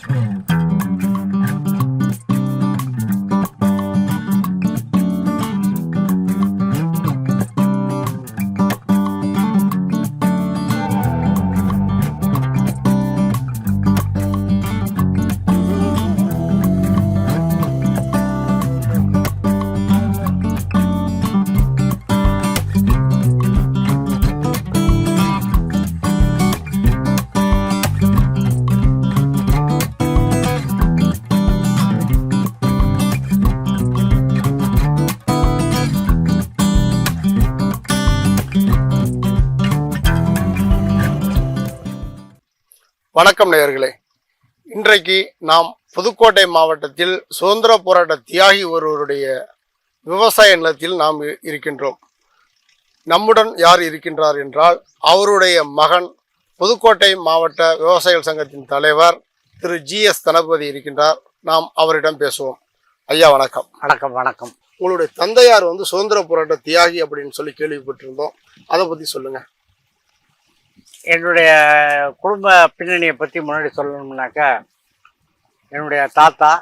Şimdi வணக்கம் நேயர்களே. இன்றைக்கு நாம் புதுக்கோட்டை மாவட்டத்தில் சுதந்திர போராட்ட தியாகி ஒருவருடைய விவசாய நிலத்தில் நாம் இருக்கின்றோம். நம்முடன் யார் இருக்கின்றார் என்றால் அவருடைய மகன் புதுக்கோட்டை மாவட்ட விவசாயிகள் சங்கத்தின் தலைவர் திரு ஜி எஸ் தனபதி இருக்கின்றார். நாம் அவரிடம் பேசுவோம். ஐயா வணக்கம். வணக்கம் வணக்கம். உங்களுடைய தந்தையார் வந்து சுதந்திர போராட்ட தியாகி அப்படின்னு சொல்லி கேள்விப்பட்டிருந்தோம். அதை பத்தி சொல்லுங்க. என்னுடைய குடும்ப பின்னணியை பற்றி முன்னாடி சொல்லணும்னாக்கா என்னுடைய தாத்தா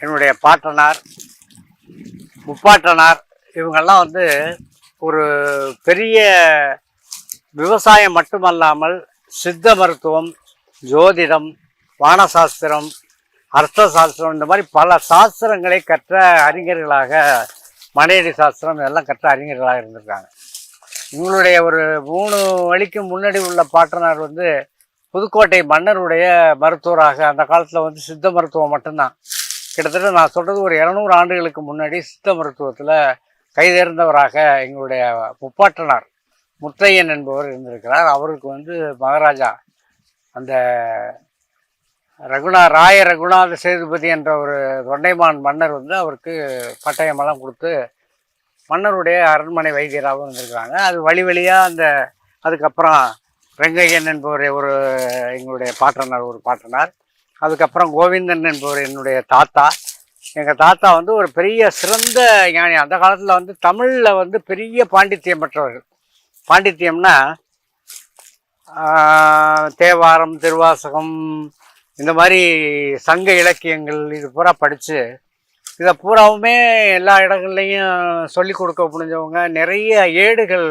என்னுடைய பாட்டனார் முப்பாட்டனார் இவங்கெல்லாம் வந்து ஒரு பெரிய விவசாயம் மட்டுமல்லாமல் சித்த மருத்துவம் ஜோதிடம் வானசாஸ்திரம் அர்த்த சாஸ்திரம் இந்த மாதிரி பல சாஸ்திரங்களை கற்ற அறிஞர்களாக மனையடி சாஸ்திரம் இதெல்லாம் கற்ற அறிஞர்களாக இருந்திருக்காங்க. இவங்களுடைய ஒரு மூணு வழிக்கு முன்னாடி உள்ள பாட்டனார் வந்து புதுக்கோட்டை மன்னருடைய மருத்துவராக அந்த காலத்தில் வந்து சித்த மருத்துவம் மட்டும்தான். கிட்டத்தட்ட நான் சொல்கிறது ஒரு இரநூறு ஆண்டுகளுக்கு முன்னாடி சித்த மருத்துவத்தில் கைதேர்ந்தவராக எங்களுடைய முப்பாட்டனார் முத்தையன் என்பவர் இருந்திருக்கிறார். அவருக்கு வந்து மகாராஜா அந்த ரகுநா ராய ரகுநாத சேதுபதி என்ற ஒரு தொண்டைமான் மன்னர் வந்து அவருக்கு பட்டயமெல்லாம் கொடுத்து மன்னருடைய அரண்மனை வைத்தியராகவும் இருந்திருக்கிறாங்க. அது வழி வழியாக அந்த அதுக்கப்புறம் ரெங்கையன் என்பவர் ஒரு எங்களுடைய பாட்டனார் ஒரு பாட்டனார். அதுக்கப்புறம் கோவிந்தன் என்பவர் என்னுடைய தாத்தா. எங்கள் தாத்தா வந்து ஒரு பெரிய சிறந்த ஞானி. அந்த காலத்தில் வந்து தமிழில் வந்து பெரிய பாண்டித்தியம் பெற்றவர்கள். பாண்டித்யம்னா தேவாரம் திருவாசகம் இந்த மாதிரி சங்க இலக்கியங்கள் இது பூரா படித்து இதை பூராவுமே எல்லா இடங்கள்லையும் சொல்லி கொடுக்க முடிஞ்சவங்க. நிறைய ஏடுகள்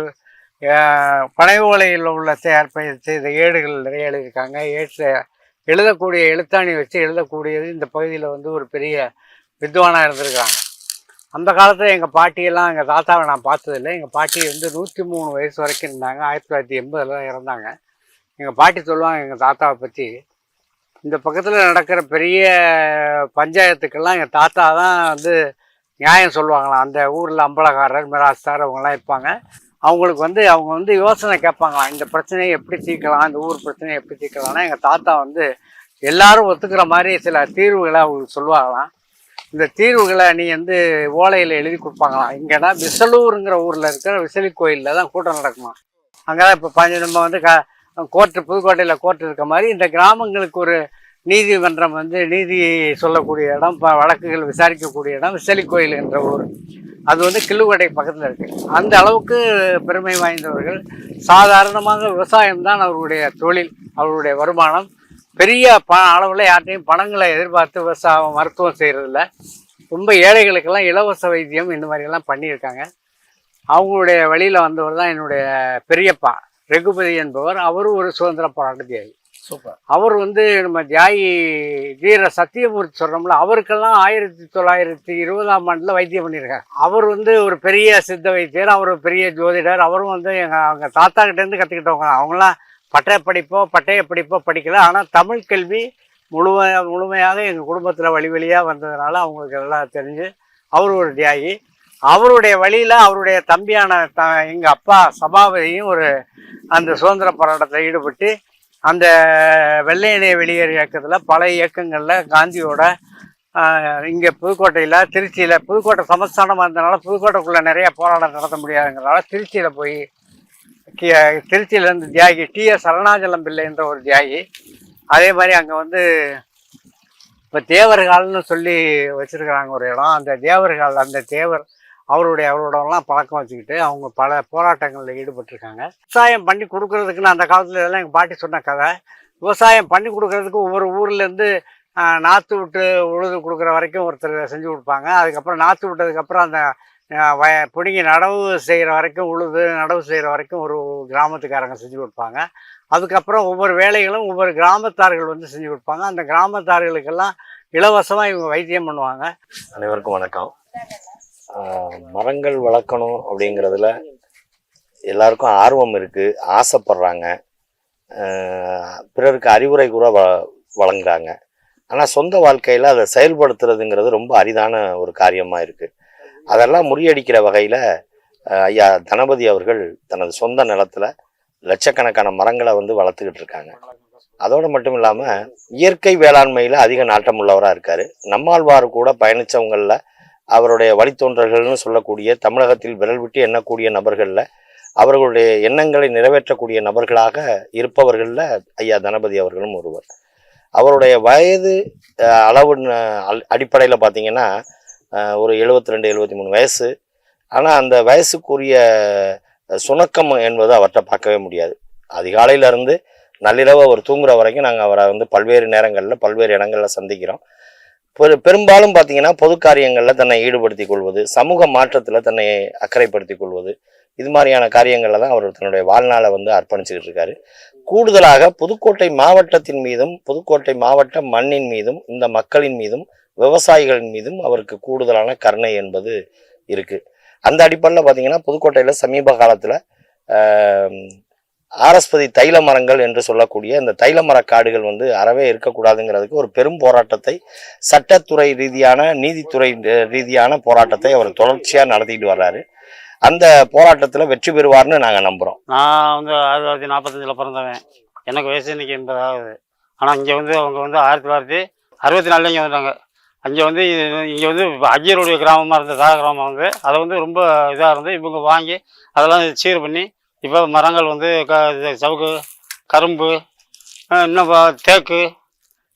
பனை ஓலையில் உள்ள தயார் இந்த ஏடுகள் நிறைய எழுதியிருக்காங்க. ஏற்ற எழுதக்கூடிய எழுத்தாணி வச்சு எழுதக்கூடியது இந்த பகுதியில் வந்து ஒரு பெரிய வித்வானாக இருந்திருக்காங்க அந்த காலத்தில் எங்கள் பாட்டியெல்லாம் எங்கள் தாத்தாவை நான் பார்த்ததில்லை. எங்கள் பாட்டி வந்து நூற்றி மூணு வயசு வரைக்கும் இருந்தாங்க. ஆயிரத்தி தொள்ளாயிரத்தி எண்பதில் இறந்தாங்க. எங்கள் பாட்டி சொல்லுவாங்க எங்கள் தாத்தாவை பற்றி இந்த பக்கத்தில் நடக்கிற பெரிய பஞ்சாயத்துக்கெல்லாம் எங்கள் தாத்தா தான் வந்து நியாயம் சொல்லுவாங்களாம். அந்த ஊரில் அம்பலகாரர் மிராஸ்தார் அவங்கெல்லாம் இருப்பாங்க. அவங்களுக்கு வந்து அவங்க வந்து யோசனை கேட்பாங்களாம். இந்த பிரச்சனையை எப்படி தீர்க்கலாம்? இந்த ஊர் பிரச்சனையை எப்படி தீர்க்கலாம்னா எங்கள் தாத்தா வந்து எல்லாரும் ஒத்துக்கிற மாதிரி சில தீர்வுகளை அவங்களுக்கு சொல்லுவாங்களாம். இந்த தீர்வுகளை நீ வந்து ஓலையில் எழுதி கொடுப்பாங்களாம். இங்கேனா விசலூருங்கிற ஊரில் இருக்கிற விசலி கோயிலில் தான் கூட்டம் நடக்குமா அங்கே தான் இப்போ பஞ்ச நம்ம வந்து க கோர்ட்டு புதுக்கோட்டையில் கோர்ட் இருக்க மாதிரி இந்த கிராமங்களுக்கு ஒரு நீதிமன்றம் வந்து நீதி சொல்லக்கூடிய இடம் இப்போ வழக்குகள் விசாரிக்கக்கூடிய இடம் செலிக்கோயில் கோயில் என்ற ஊர். அது வந்து கிள்ளுக்கோட்டை பக்கத்தில் இருக்குது அந்த அளவுக்கு பெருமை வாய்ந்தவர்கள். சாதாரணமாக விவசாயம் தான் அவருடைய தொழில் அவருடைய வருமானம். பெரிய ப அளவில் யார்ட்டையும் பணங்களை எதிர்பார்த்து விவசாயம் மருத்துவம் செய்கிறதில்ல ரொம்ப ஏழைகளுக்கெல்லாம் இலவச வைத்தியம் இந்த மாதிரியெல்லாம் பண்ணியிருக்காங்க. அவங்களுடைய வழியில் வந்தவர் தான் என்னுடைய பெரியப்பா. ரகுபதி என்பவர் அவரும் ஒரு சுதந்திர போராட்ட தியாகி சூப்பர். அவர் வந்து நம்ம தியாகி வீர சத்தியமூர்த்தி சொல்கிறோம்ல அவருக்கெல்லாம் ஆயிரத்தி தொள்ளாயிரத்தி இருபதாம் ஆண்டில் வைத்தியம் பண்ணியிருக்காரு. அவர் வந்து ஒரு பெரிய சித்த வைத்தியர் அவர் ஒரு பெரிய ஜோதிடர் அவரும் வந்து எங்கள் அவங்க தாத்தா கிட்டேருந்து கற்றுக்கிட்டவங்க அவங்களாம் பட்டய படிப்போ பட்டய படிப்போ படிக்கல. ஆனால் தமிழ் கல்வி முழுமை முழுமையாக எங்கள் குடும்பத்தில் வழி வழியாக வந்ததுனால அவங்களுக்கு எல்லாம் தெரிஞ்சு அவர் ஒரு தியாகி. அவருடைய வழியில் அவருடைய தம்பியான த எங்கள் அப்பா சபாபதியும் ஒரு அந்த சுதந்திர போராட்டத்தில் ஈடுபட்டு அந்த வெள்ளையனே வெளியேறு இயக்கத்தில் பல இயக்கங்களில் காந்தியோட இங்கே புதுக்கோட்டையில் திருச்சியில் புதுக்கோட்டை சமஸ்தானமாக இருந்தனால புதுக்கோட்டைக்குள்ளே நிறைய போராட்டம் நடத்த முடியாதுங்கிறனால திருச்சியில் போய் கி- திருச்சியிலேருந்து தியாகி டி எஸ் அருணாச்சலம் பிள்ளைன்ற ஒரு தியாகி அதே மாதிரி அங்கே வந்து இப்போ தேவர்கால்னு சொல்லி வச்சுருக்கிறாங்க ஒரு இடம். அந்த தேவர்கால் அந்த தேவர் அவருடைய அவரோடலாம் பழக்கம் வச்சுக்கிட்டு அவங்க பல போராட்டங்களில் ஈடுபட்டிருக்காங்க. விவசாயம் பண்ணி கொடுக்கறதுக்குன்னு அந்த காலத்தில் இதெல்லாம் எங்கள் பாட்டி சொன்ன கதை. விவசாயம் பண்ணி கொடுக்கறதுக்கு ஒவ்வொரு ஊர்லேருந்து நாற்று விட்டு உழுது கொடுக்குற வரைக்கும் ஒருத்தர் செஞ்சு கொடுப்பாங்க. அதுக்கப்புறம் நாற்று விட்டதுக்கப்புறம் அந்த வய பிடுங்கி நடவு செய்கிற வரைக்கும் உழுது நடவு செய்கிற வரைக்கும் ஒரு கிராமத்துக்காரங்க செஞ்சு கொடுப்பாங்க. அதுக்கப்புறம் ஒவ்வொரு வேலைகளும் ஒவ்வொரு கிராமத்தார்கள் வந்து செஞ்சு கொடுப்பாங்க. அந்த கிராமத்தார்களுக்கெல்லாம் இலவசமாக இவங்க வைத்தியம் பண்ணுவாங்க. அனைவருக்கும் வணக்கம். மரங்கள் வளர்க்கணும் அப்படிங்கிறதுல எல்லாருக்கும் ஆர்வம் இருக்குது ஆசைப்படுறாங்க. பிறருக்கு அறிவுரை கூட வ வழங்குறாங்க. ஆனால் சொந்த வாழ்க்கையில் அதை செயல்படுத்துறதுங்கிறது ரொம்ப அரிதான ஒரு காரியமாக இருக்குது அதெல்லாம் முறியடிக்கிற வகையில் ஐயா தனபதி அவர்கள் தனது சொந்த நிலத்தில் லட்சக்கணக்கான மரங்களை வந்து வளர்த்துக்கிட்டு இருக்காங்க. அதோடு மட்டும் இல்லாமல் இயற்கை வேளாண்மையில் அதிக நாட்டம் உள்ளவராக இருக்கார். நம்மாழ்வார் கூட பயணித்தவங்களில் அவருடைய வழித்தோன்றர்கள்னு சொல்லக்கூடிய தமிழகத்தில் விரல் விட்டு எண்ணக்கூடிய நபர்களில் அவர்களுடைய எண்ணங்களை நிறைவேற்றக்கூடிய நபர்களாக இருப்பவர்களில் ஐயா தனபதி அவர்களும் ஒருவர். அவருடைய வயது அளவு அடிப்படையில் பார்த்தீங்கன்னா ஒரு எழுபத்தி ரெண்டு எழுபத்தி மூணு வயசு. ஆனால் அந்த வயசுக்குரிய சுணக்கம் என்பது அவர்கிட்ட பார்க்கவே முடியாது. அதிகாலையிலேருந்து நள்ளிரவு அவர் தூங்குற வரைக்கும் நாங்கள் அவரை வந்து பல்வேறு நேரங்களில் பல்வேறு இடங்களில் சந்திக்கிறோம். பெரும்பாலும் பார்த்தீங்கன்னா பொது காரியங்களில் தன்னை ஈடுபடுத்தி கொள்வது சமூக மாற்றத்தில் தன்னை அக்கறைப்படுத்தி கொள்வது இது மாதிரியான காரியங்களில் தான் அவர் தன்னுடைய வாழ்நாளை வந்து அர்ப்பணிச்சுக்கிட்டு இருக்காரு. கூடுதலாக புதுக்கோட்டை மாவட்டத்தின் மீதும் புதுக்கோட்டை மாவட்ட மண்ணின் மீதும் இந்த மக்களின் மீதும் விவசாயிகளின் மீதும் அவருக்கு கூடுதலான கருணை என்பது இருக்குது அந்த அடிப்படையில் பார்த்தீங்கன்னா புதுக்கோட்டையில் சமீப காலத்தில் ஆரஸ்பதி தைல மரங்கள் என்று சொல்லக்கூடிய இந்த தைல மர காடுகள் வந்து அறவே இருக்கக்கூடாதுங்கிறதுக்கு ஒரு பெரும் போராட்டத்தை சட்டத்துறை ரீதியான நீதித்துறை ரீதியான போராட்டத்தை அவர் தொடர்ச்சியாக நடத்திட்டு வர்றாரு. அந்த போராட்டத்தில் வெற்றி பெறுவார்னு நாங்கள் நம்புகிறோம் நான் வந்து ஆயிரத்தி தொள்ளாயிரத்தி நாற்பத்தஞ்சில் பிறந்தவன். எனக்கு வயசு இன்னைக்கு எண்பது ஆகுது ஆனால் இங்கே வந்து அவங்க வந்து ஆயிரத்தி தொள்ளாயிரத்தி அறுபத்தி நாலுல இங்கே வந்தாங்க. அங்கே வந்து இங்கே வந்து இப்ப ஐயருடைய கிராமமாக இருந்த தாக கிராமம் வந்து அதை வந்து ரொம்ப இதாக இருந்து இவங்க வாங்கி அதெல்லாம் சீர் பண்ணி இப்போ மரங்கள் வந்து க இது சவுக்கு கரும்பு இன்னும் தேக்கு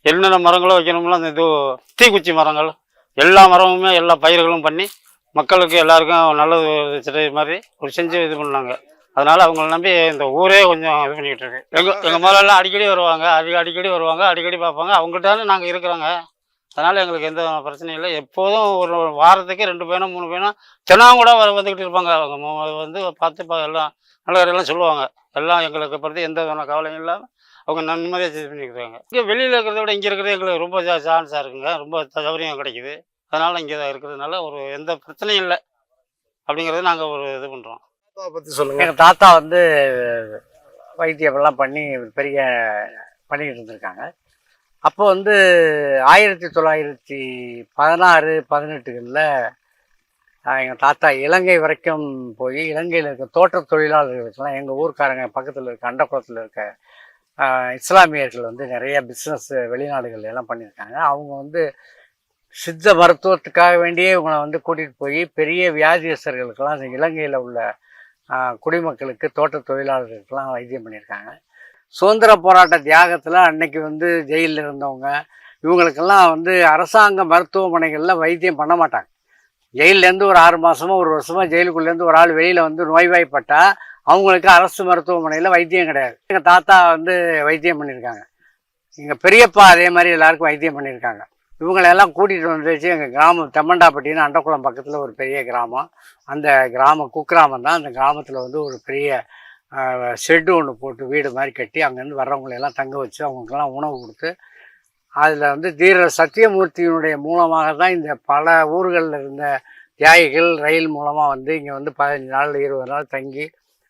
என்னென்ன மரங்களும் வைக்கணும்னா அந்த இது தீக்குச்சி மரங்கள் எல்லா மரமுமே எல்லா பயிர்களும் பண்ணி மக்களுக்கு எல்லாருக்கும் நல்லது செய்கிற மாதிரி ஒரு செஞ்சு இது பண்ணாங்க. அதனால் அவங்கள நம்பி இந்த ஊரே கொஞ்சம் இது பண்ணிக்கிட்டு இருக்கு. எங்கள் மரம் எல்லாம் அடிக்கடி வருவாங்க அடி அடிக்கடி வருவாங்க அடிக்கடி பார்ப்பாங்க. அவங்கள்ட்ட நாங்கள் இருக்கிறோங்க. அதனால எங்களுக்கு எந்த பிரச்சனையும் இல்லை. எப்போதும் ஒரு வாரத்துக்கு ரெண்டு பேரும் மூணு பேரும் தினம் கூட வர வந்துக்கிட்டு இருப்பாங்க. அவங்க வந்து பார்த்து பா- எல்லாம் நல்ல எல்லாம் சொல்லுவாங்க. எல்லாம் எங்களுக்கு பற்றி எந்த விதமான கவலையும் இல்லாமல் அவங்க நிம்மதியாக இது பண்ணிக்கிறாங்க. இங்கே வெளியில் இருக்கிறத விட இங்கே இருக்கிறது எங்களுக்கு ரொம்ப சான்ஸாக இருக்குங்க. ரொம்ப சௌகரியம் கிடைக்குது. அதனால இங்கே தான் இருக்கிறதுனால ஒரு எந்த பிரச்சனையும் இல்லை. அப்படிங்கிறது நாங்கள் ஒரு இது பண்ணுறோம் தாத்தாவை பத்தி சொல்லுங்க. எங்கள் தாத்தா வந்து வைத்தியமெல்லாம் பண்ணி பெரிய பண்ணிக்கிட்டு இருந்திருக்காங்க. அப்போ வந்து ஆயிரத்தி தொள்ளாயிரத்தி பதினாறு பதினெட்டுகளில் எங்கள் தாத்தா இலங்கை வரைக்கும் போய் இலங்கையில் இருக்க தோட்ட தொழிலாளர்களுக்கெல்லாம் எங்கள் ஊர்க்காரங்க பக்கத்தில் இருக்க அண்டக்குளத்தில் இருக்க இஸ்லாமியர்கள் வந்து நிறைய பிஸ்னஸ் வெளிநாடுகள் எல்லாம் பண்ணியிருக்காங்க. அவங்க வந்து சித்த மருத்துவத்துக்காக வேண்டியே இவங்களை வந்து கூட்டிகிட்டு போய் பெரிய வியாதியஸ்தர்களுக்கெல்லாம் இலங்கையில் உள்ள குடிமக்களுக்கு தோட்ட தொழிலாளர்களுக்கெல்லாம் வைத்தியம் பண்ணியிருக்காங்க. சுதந்திர போராட்ட தியாகத்தில் அன்னைக்கு வந்து ஜெயிலில் இருந்தவங்க இவங்களுக்கெல்லாம் வந்து அரசாங்க மருத்துவமனைகளில் வைத்தியம் பண்ண மாட்டாங்க. ஜெயிலேருந்து ஒரு ஆறு மாதமோ ஒரு வருஷமோ ஜெயிலுக்குள்ளேருந்து ஒரு ஆள் வெளியில் வந்து நோய்வாய்ப்பட்டால் அவங்களுக்கு அரசு மருத்துவமனையில் வைத்தியம் கிடையாது. எங்கள் தாத்தா வந்து வைத்தியம் பண்ணியிருக்காங்க. எங்கள் பெரியப்பா அதே மாதிரி எல்லாருக்கும் வைத்தியம் பண்ணியிருக்காங்க. இவங்களெல்லாம் கூட்டிகிட்டு வந்து வச்சு எங்கள் கிராமம் தெம்மண்டாப்பட்டின்னு அண்டக்குளம் பக்கத்தில் ஒரு பெரிய கிராமம். அந்த கிராமம் குக்கிராமம் தான். அந்த கிராமத்தில் வந்து ஒரு பெரிய ஷெட்டு ஒன்று போட்டு வீடு மாதிரி கட்டி அங்கேருந்து வர்றவங்களையெல்லாம் தங்க வச்சு அவங்களுக்கெல்லாம் உணவு கொடுத்து அதில் வந்து தீர சத்தியமூர்த்தியினுடைய மூலமாக தான் இந்த பல ஊர்களில் இருந்த தியாகிகள் ரயில் மூலமாக வந்து இங்கே வந்து பதினஞ்சு நாள் இருபது நாள் தங்கி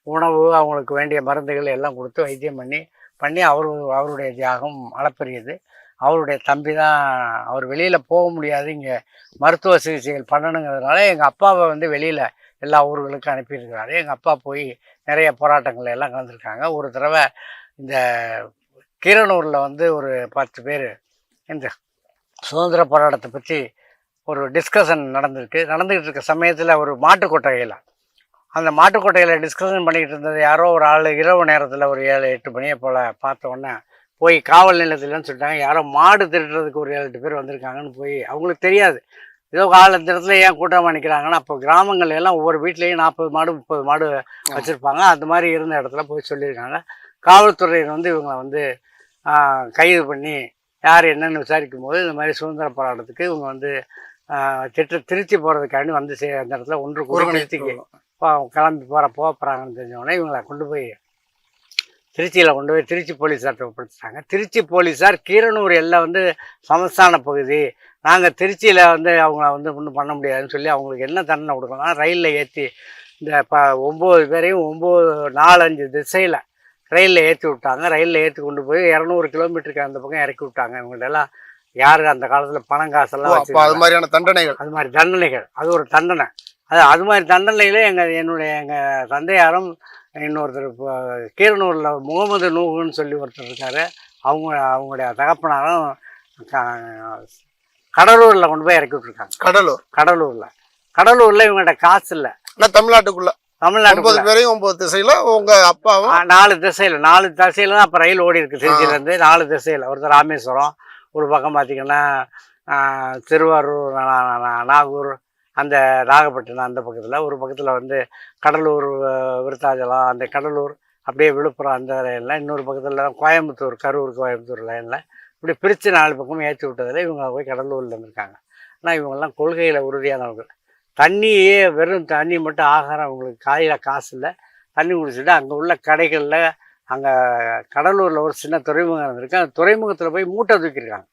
உணவு அவங்களுக்கு வேண்டிய மருந்துகள் எல்லாம் கொடுத்து வைத்தியம் பண்ணி பண்ணி அவர் அவருடைய தியாகம் அளப்பெரியது. அவருடைய தம்பி தான் அவர் வெளியில் போக முடியாது இங்கே மருத்துவ சிகிச்சைகள் பண்ணணுங்கிறதுனால எங்கள் அப்பாவை வந்து வெளியில் எல்லா ஊர்களுக்கும் அனுப்பியிருக்கிறாரு. எங்கள் அப்பா போய் நிறைய போராட்டங்கள் எல்லாம் கலந்துருக்காங்க. ஒரு தடவை இந்த கீரனூரில் வந்து ஒரு பத்து பேர் இந்த சுதந்திர போராட்டத்தை பற்றி ஒரு டிஸ்கஷன் நடந்திருக்கு. நடந்துக்கிட்டு இருக்க சமயத்தில் ஒரு மாட்டுக்கொட்டகையில் அந்த மாட்டுக்கொட்டையில் டிஸ்கஷன் பண்ணிக்கிட்டு இருந்தது யாரோ ஒரு ஆள் இரவு நேரத்தில் ஒரு ஏழு எட்டு மணியை போல் பார்த்தோன்னே போய் காவல் நிலையத்துலன்னு சொல்லிட்டாங்க. யாரோ மாடு திருடுறதுக்கு ஒரு ஏழு எட்டு பேர் வந்திருக்காங்கன்னு போய் அவங்களுக்கு தெரியாது. ஏதோ கால இடத்துல ஏன் கூட்டமாக நிற்கிறாங்கன்னா அப்போ கிராமங்கள்ல எல்லாம் ஒவ்வொரு வீட்லேயும் நாற்பது மாடு முப்பது மாடு வச்சுருப்பாங்க. அந்த மாதிரி இருந்த இடத்துல போய் சொல்லியிருக்காங்க. காவல்துறையினர் வந்து இவங்களை வந்து கைது பண்ணி யார் என்னன்னு விசாரிக்கும் போது இந்த மாதிரி சுதந்திர போராட்டத்துக்கு இவங்க வந்து திட்ட திருச்சி போகிறதுக்காண்டி வந்து அந்த இடத்துல ஒன்று போ- கிளம்பி போகிற போகிறாங்கன்னு தெரிஞ்சவொடனே இவங்களை கொண்டு போய் திருச்சியில் கொண்டு போய் திருச்சி போலீஸார்ட்ட ஒப்படைச்சிட்டாங்க. திருச்சி போலீஸார் கீரனூர் எல்லாம் வந்து சமஸ்தான பகுதி. நாங்கள் திருச்சியில் வந்து அவங்கள வந்து ஒன்றும் பண்ண முடியாதுன்னு சொல்லி அவங்களுக்கு என்ன தண்டனை கொடுக்கலாம் ரயிலில் ஏற்றி இந்த ப ஒம்பது பேரையும் ஒம்பது நாலஞ்சு திசையில் ரயிலில் ஏற்றி விட்டாங்க. ரயிலில் ஏற்றி கொண்டு போய் இரநூறு கிலோமீட்டருக்கு அந்த பக்கம் இறக்கி விட்டாங்க. இவங்கள்டெல்லாம் யார் அந்த காலத்தில் பணம் காசெல்லாம் அப்ப அது வச்சு மாதிரியான தண்டனைகள். அது மாதிரி தண்டனைகள். அது ஒரு தண்டனை. அது அது மாதிரி தண்டனையில் எங்கள் என்னுடைய எங்கள் தந்தையாரும் இன்னொருத்தர் இப்போ கீரனூரில் முகமது நூகுன்னு சொல்லி ஒருத்தர் இருக்கார் அவங்க அவங்களுடைய தகப்பனாரும் கடலூரில் கொண்டு போய் இறக்கி விட்ருக்காங்க கடலூர் கடலூரில் கடலூரில் இவங்கள்ட்ட காசு இல்லை ஆனா தமிழ்நாட்டுக்குள்ள ஒன்பது தமிழ்நாட்டுக்குள்ள பேரையும் ஒன்பது திசையில உங்க அப்பாவும் நாலு திசையில் நாலு திசையில் தான் அப்போ ரயில் ஓடி இருக்கு திருச்சியிலேருந்து நாலு திசையில் ஒருத்தர் ராமேஸ்வரம் ஒரு பக்கம் பார்த்தீங்கன்னா திருவாரூர் நாகூர் அந்த நாகப்பட்டினம் அந்த பக்கத்தில் ஒரு பக்கத்தில் வந்து கடலூர் விருத்தாஜலம் விருத்தாச்சலம் அந்த கடலூர் அப்படியே விழுப்புரம் அந்த லைனில் இன்னொரு பக்கத்தில் கோயம்புத்தூர் கரூர் கோயம்புத்தூர் லைனில் இப்படி பிரித்து நாலு பக்கமும் ஏற்றி விட்டதில் இவங்க போய் கடலூரில் இருந்திருக்காங்க. ஆனால் இவங்கெல்லாம் கொள்கையில் உறுதியானவர்கள். தண்ணியே வெறும் தண்ணி மட்டும் ஆகாரம் அவங்களுக்கு காயில் காசு இல்லை. தண்ணி குடிச்சிட்டு அங்கே உள்ள கடைகளில் அங்கே கடலூரில் ஒரு சின்ன துறைமுகம் இருந்திருக்கு. அந்த துறைமுகத்தில் போய் மூட்டை தூக்கியிருக்காங்க.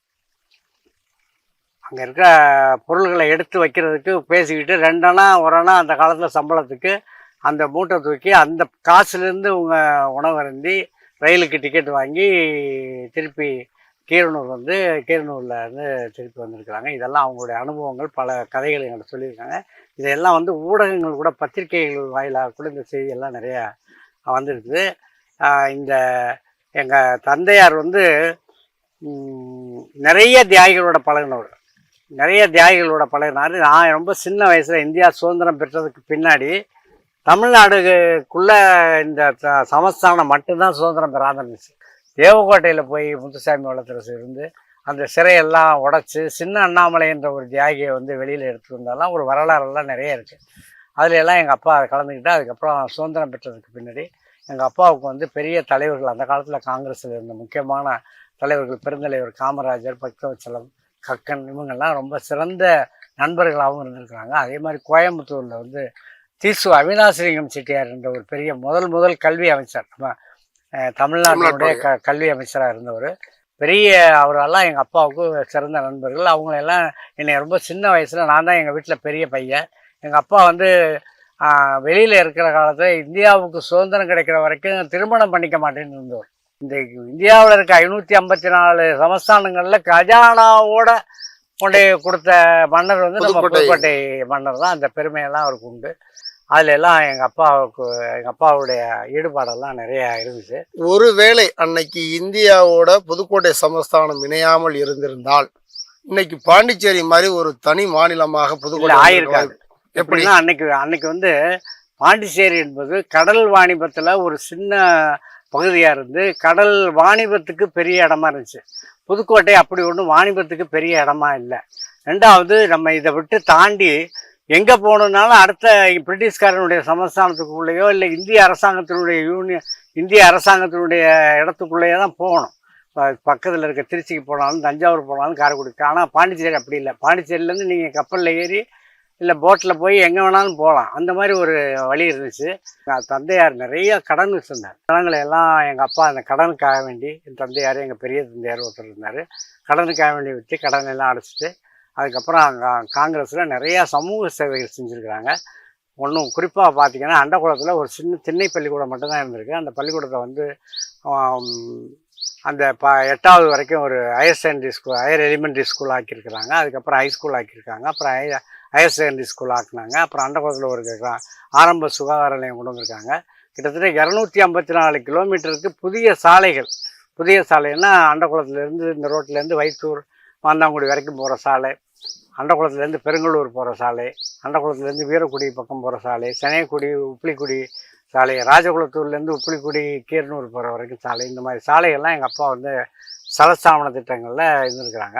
அங்கே இருக்க பொருள்களை எடுத்து வைக்கிறதுக்கு பேசிக்கிட்டு ரெண்டனா ஒரு அணா அந்த காலத்தில் சம்பளத்துக்கு அந்த மூட்டை தூக்கி அந்த காசுலேருந்து உங்கள் உணவு அருந்தி ரயிலுக்கு டிக்கெட் வாங்கி திருப்பி கீரனூர் வந்து கீரனூரில் இருந்து திருப்பி வந்திருக்கிறாங்க. இதெல்லாம் அவங்களுடைய அனுபவங்கள் பல கதைகள் எங்கள்கிட்ட சொல்லியிருக்காங்க. இதையெல்லாம் வந்து ஊடகங்கள் கூட பத்திரிகைகள் வாயிலாக கூட இந்த செய்தியெல்லாம் நிறையா வந்திருக்குது. இந்த எங்கள் தந்தையார் வந்து நிறைய தியாகிகளோட பழகினவர். நிறைய தியாகிகளோட பழகினார். நான் ரொம்ப சின்ன வயசில் இந்தியா சுதந்திரம் பெற்றதுக்கு பின்னாடி தமிழ்நாடுக்குள்ள இந்த சமஸ்தானம் மட்டும்தான் சுதந்திரம் பெறாத இருந்துச்சு. தேவக்கோட்டையில் போய் முத்துசாமி வளர்த்துறசு இருந்து அந்த சிறையெல்லாம் உடச்சி சின்ன அண்ணாமலை என்ற ஒரு தியாகியை வந்து வெளியில் எடுத்துட்டு வந்தாலாம் ஒரு வரலாறெல்லாம் நிறைய இருக்குது அதில் எல்லாம் எங்கள் அப்பா கலந்துக்கிட்டு அதுக்கப்புறம் சுதந்திரம் பெற்றதுக்கு பின்னாடி எங்கள் அப்பாவுக்கு வந்து பெரிய தலைவர்கள் அந்த காலத்தில் காங்கிரஸில் இருந்த முக்கியமான தலைவர்கள் பெருந்தலைவர் காமராஜர் பக்தவச்சலம் கக்கன் இவங்கெல்லாம் ரொம்ப சிறந்த நண்பர்களாகவும் இருந்திருக்கிறாங்க. அதே மாதிரி கோயம்புத்தூரில் வந்து தீசு அவினாசிலிங்கம் செட்டியார் என்ற ஒரு பெரிய முதல் முதல் கல்வி அமைச்சர். நம்ம தமிழ்நாட்டினுடைய க கல்வி அமைச்சராக இருந்தவர். பெரிய அவரெல்லாம் எங்கள் அப்பாவுக்கு சிறந்த நண்பர்கள். அவங்களெல்லாம் என்னை ரொம்ப சின்ன வயசில் நான் தான் எங்கள் வீட்டில் பெரிய பையன். எங்கள் அப்பா வந்து வெளியில் இருக்கிற காலத்தில் இந்தியாவுக்கு சுதந்திரம் கிடைக்கிற வரைக்கும் திருமணம் பண்ணிக்க மாட்டேன்னு இருந்தவர். இந்த இந்தியாவில் இருக்க ஐநூற்றி ஐம்பத்தி நாலு சமஸ்தானங்களில் கஜானாவோட கொண்டு கொடுத்த மன்னர் வந்து நம்ம புதுக்கோட்டை. மன்னர் தான். அந்த பெருமையெல்லாம் அவருக்கு உண்டு. அதுல எல்லாம் எங்கள் அப்பாவுக்கு எங்கள் அப்பாவுடைய ஈடுபாடெல்லாம் நிறையா இருந்துச்சு. ஒருவேளை அன்னைக்கு இந்தியாவோட புதுக்கோட்டை சமஸ்தானம் இணையாமல் இருந்திருந்தால் இன்னைக்கு பாண்டிச்சேரி மாதிரி ஒரு தனி மாநிலமாக புதுக்கோட்டை ஆயிருக்காது. எப்படி? எப்படின்னா அன்னைக்கு அன்னைக்கு வந்து பாண்டிச்சேரி என்பது கடல் வாணிபத்தில் ஒரு சின்ன பகுதியாக இருந்து கடல் வாணிபத்துக்கு பெரிய இடமா இருந்துச்சு. புதுக்கோட்டை அப்படி ஒன்றும் வாணிபத்துக்கு பெரிய இடமா இல்லை. ரெண்டாவது நம்ம இதை விட்டு தாண்டி எங்கே போகணுன்னாலும் அடுத்த பிரிட்டிஷ்காரனுடைய சமஸ்தானத்துக்குள்ளேயோ இல்லை இந்திய அரசாங்கத்தினுடைய யூனியன் இந்திய அரசாங்கத்தினுடைய இடத்துக்குள்ளேயே தான் போகணும். பக்கத்தில் இருக்க திருச்சிக்கு போனாலும் தஞ்சாவூர் போனாலும் காரைக்குடி. ஆனால் பாண்டிச்சேரி அப்படி இல்லை. பாண்டிச்சேரியிலேருந்து நீங்கள் கப்பலில் ஏறி இல்லை போட்டில் போய் எங்கே வேணாலும் போகலாம் அந்த மாதிரி ஒரு வழி இருந்துச்சு. நான் தந்தையார் நிறைய கடன் வச்சுருந்தார். கடன்களை எல்லாம் எங்கள் அப்பா அந்த கடனுக்காக வேண்டி என் தந்தையார் எங்கள் பெரிய தந்தையார் ஒருத்தர் இருந்தார். கடனுக்காக வேண்டி வச்சு கடன் எல்லாம் அடைச்சிட்டு அதுக்கப்புறம் அங்கே காங்கிரஸில் நிறையா சமூக சேவைகள் செஞ்சுருக்கிறாங்க. ஒன்றும் குறிப்பாக பார்த்தீங்கன்னா அண்டகுளத்தில் ஒரு சின்ன திண்ணை பள்ளிக்கூடம் மட்டும்தான் இருந்திருக்கு. அந்த பள்ளிக்கூடத்தை வந்து அந்த ப எட்டாவது வரைக்கும் ஒரு higher secondary school higher elementary school ஆக்கியிருக்கிறாங்க. அதுக்கப்புறம் ஹை ஸ்கூல் ஆக்கியிருக்காங்க. அப்புறம் ஹை ஹையர் செகண்டரி ஸ்கூல் ஆக்குனாங்க. அப்புறம் அண்டகுளத்தில் ஒரு ஆரம்ப சுகாதார நிலையம் கொண்டு வந்திருக்காங்க. கிட்டத்தட்ட இரநூத்தி ஐம்பத்தி நாலு கிலோமீட்டருக்கு புதிய சாலைகள். புதிய சாலைன்னா அண்டகுளத்துலேருந்து இந்த ரோட்லேருந்து வைத்தூர் மாந்தாங்குடி வரைக்கும் போகிற சாலை. அண்டகுளத்துலேருந்து பெருங்கலூர் போகிற சாலை. அண்டகுளத்துலேருந்து வீரக்குடி பக்கம் போகிற சாலை. சென்னைக்குடி உப்பிலிக்குடி சாலை. ராஜகுளத்தூர்லேருந்து உப்பிலிக்குடி கீரனூர் போகிற வரைக்கும் சாலை. இந்த மாதிரி சாலைகள்லாம் எங்கள் அப்பா வந்து சலஸ்தாபன திட்டங்களில் இருந்திருக்கிறாங்க.